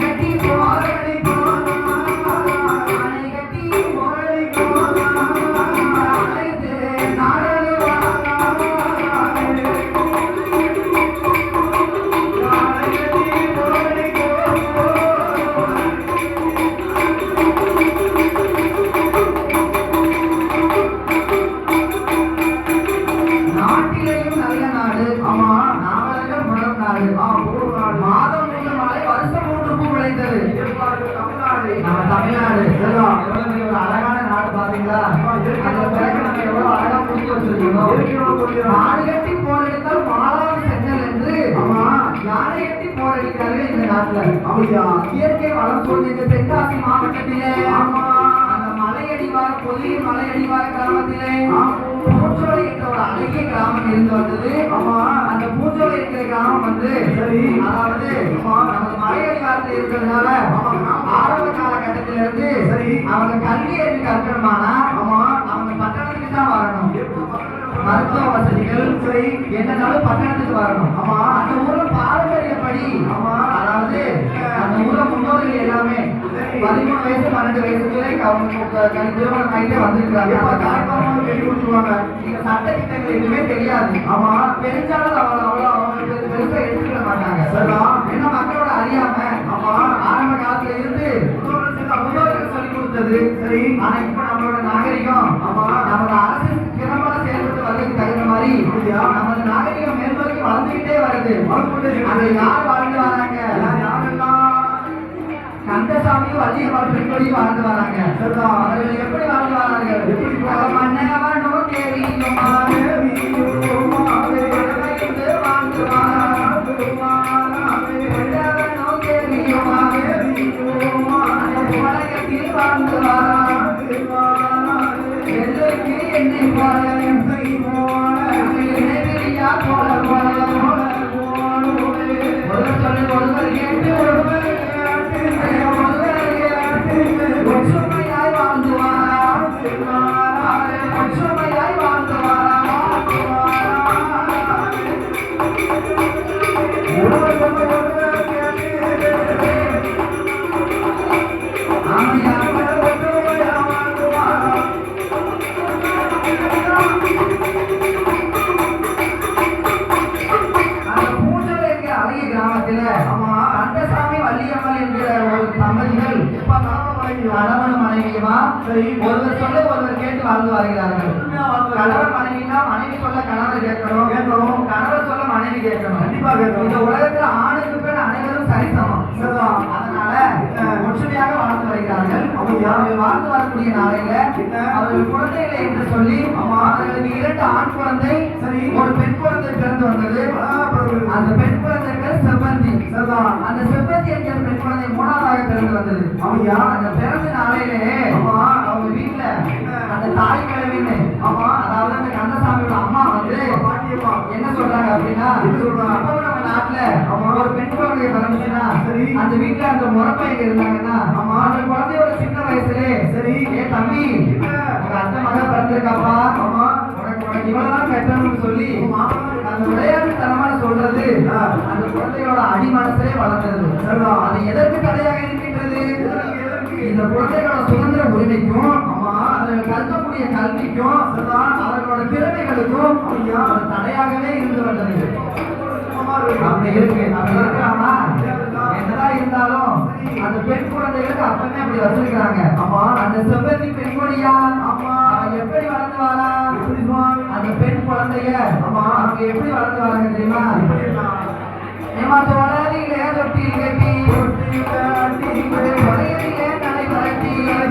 கட்டி போரடி நாடு கட்டி போரடித்தால் மாலாவது சென்னல் என்று. ஆமா. யானை கட்டி போரடிக்கிறார்கள் இந்த நாட்டுல அப்படியா? இயற்கை வளம் சூழ்ந்த இந்த தென்காசி மாவட்டத்திலே ஆமா. அந்த மலையடிவார பொதிகை மலையடிவார கிராமத்திலே பூஞ்சோலை என்ற ஒரு அழகிய கிராமம் இருந்து வந்தது. ஆமா. அந்த பூஞ்சோலை இருக்கிற கிராமம் வந்து சரி. அதாவது நமது மலையடிவாரத்தில் இருக்கிறதுனால ஆரம்ப காலகட்டத்தில இருந்து சரி. அவங்க கல்வி அறிவு கற்கணுமானா ஆமா. அவங்க பட்டணத்துக்கு தான் வரணும். மருத்துவ வசதிகள் சரி என்னனாலும் பட்டணத்துக்கு வரணும். ஆமா அந்த ஊர்ல பாரம்பரியப்படி ஆமா அதாவது அந்த ஊர்ல முன்னோர்கள் எல்லாமே பதிமூணு வயசு பன்னெண்டு வயசுக்குள்ளே அவங்க திருமணம் ஆகிட்டே வந்திருக்காங்க தாய்மார்களும் கட்டி கொடுத்துருவாங்க நீங்க சட்ட திட்டங்கள் எதுவுமே தெரியாது. ஆமா தெரிஞ்சாலும் அவங்க அவ்வளவு அவங்க பெரு- பெருசா எடுத்துக்கிட மாட்டாங்க. சரிதான் என்ன மக்களோட அறியாம ஆமா ஆரம்ப காலத்துல இருந்து முன்னோர்கள் சொல்லி கொடுத்தது. சரி. ஆனா அது யார் வாழ்ந்து வராங்க? கந்தசாமியும் வள்ளியம்மாள் பெண்களையும் வாழ்ந்து வராங்க. அவர்கள் எப்படி வாழ்ந்து வராங்க எப்படி மன்னவனோ வாழ்ந்து என்னை போல. 頑張れ! ஒருவர் சொல்ல ஒருவர் கேட்டு வாழ்ந்து வருகிறார்கள். கணவன் மனைவினா மனைவி சொல்ல கணவர் கேட்கணும் கேட்கணும் கணவர் சொல்ல மனைவி கேட்கணும் கண்டிப்பா கேட்கணும் இந்த உலகத்துல ஆணுக்கு பெண் அனைவரும் சரிசமம். அதனால ஒற்றுமையாக வாழ்ந்து வருகிறார்கள். அவர்கள் வாழ்ந்து வரக்கூடிய நாளையில அவர்கள் குழந்தைகளை என்று சொல்லி அவர்களுக்கு இரண்டு ஆண் குழந்தை ஒரு பெண் குழந்தை பிறந்து வந்தது. அந்த பெண் குழந்தை பேர் செவ்வந்தி. அந்த செவ்வந்தி என்கிற பெண் குழந்தை மூணாவதாக பிறந்து வந்தது. அவங்க அந்த பிறந்த நாளையிலே அவங்க வீட்டுல அந்த தாய் கிழவின்னு ஆமா அதாவது அந்த கந்தசாமியோட அம்மா வந்து என்ன சொல்றாங்க அப்படின்னா அப்போ நம்ம நாட்டுல ஒரு பெண் குழந்தை பிறந்துச்சுன்னா அந்த வீட்டுல அந்த முறப்பையங்க இருந்தாங்கன்னா அந்த குழந்தையோட சின்ன வயசுலே சரி. ஏ தம்பி உங்க அத்தை மகன் பிறந்திருக்காப்பா? உனக்கு உனக்கு இவ்வளவுதான் கட்டணும்னு சொல்லி அந்த விளையாட்டு தனமான சொல்றது அந்த குழந்தையோட அடி மனசிலே வளர்ந்தது அது எதற்கு தடையாக இருக்கின்றது? இந்த குழந்தைகளோட சுதந்திர உரிமைக்கும் அவர்கள் கற்கக்கூடிய கல்விக்கும் அவர்களோட திறமைகளுக்கும் அது தடையாகவே இருந்து வந்தது அப்படி இருக்கு. என்னதான் இருந்தாலும் அந்த பெண் குழந்தைகளுக்கு அப்பவே அப்படி வச்சிருக்கிறாங்க ஆமா அந்த செவ்வந்தி பெண் யார் ஆமா எப்படி வளர்ந்து வரா அந்த பெண் குழந்தைய ஆமா அவங்க எப்படி வளர்ந்து வராங்க தெரியுமா? ஏமா தோழரிலே தொட்டி கட்டி. தொட்டி கட்டி. நடை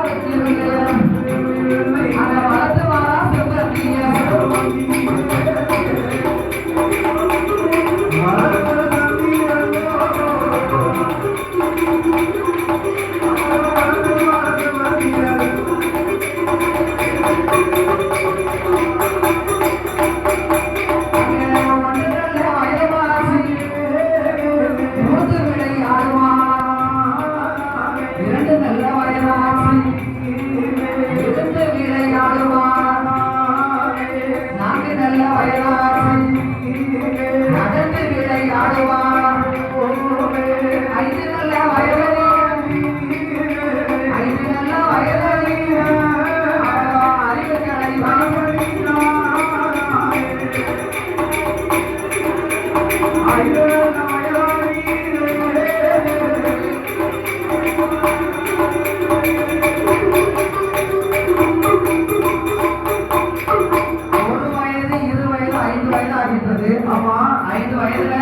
வருது அப்போ ஐந்து வயதுல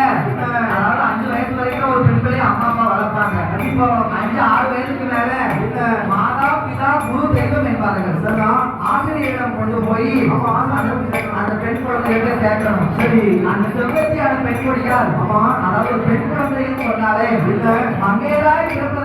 அதாவது அஞ்சு வயசு வரைக்கும் ஒரு பெண்களை அம்மா அம்மா வளர்ப்பாங்க. இப்போ அஞ்சு ஆறு வயதுக்கு மேல மாதா பிதா குரு தெய்வம் என்பார்கள். சரி. ஆசிரியரிடம் கொண்டு போய் அந்த பெண் குழந்தைகிட்ட சேர்க்கணும். சரி. அந்த செல்வத்தியான பெண் குடியால் அதாவது பெண் குழந்தைன்னு சொன்னாலே மங்கையராக இருந்த